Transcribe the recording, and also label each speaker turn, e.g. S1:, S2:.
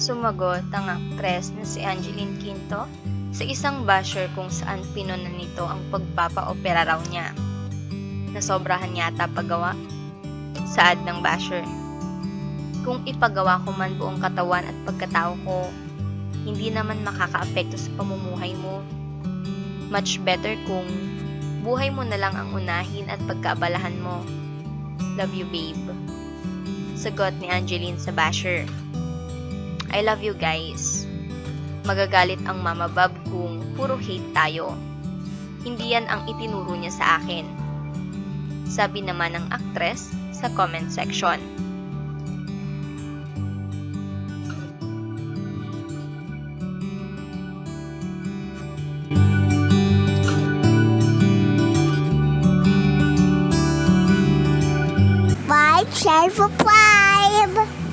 S1: Sumagot ang aktres na si Angeline Quinto sa isang basher kung saan pinunan nito ang pagpapaopera raw niya. Nasobrahan yata paggawa. Saad ng basher. Kung ipagawa ko man buong katawan at pagkatao ko, hindi naman makakaapekto sa pamumuhay mo. Much better kung buhay mo na lang ang unahin at pagkaabalahan mo. Love you, babe. Sagot ni Angeline sa basher. I love you guys. Magagalit ang Mama Bob kung puro hate tayo. Hindi yan ang itinuro niya sa akin. Sabi naman ng aktres sa comment section.
S2: Five, share five.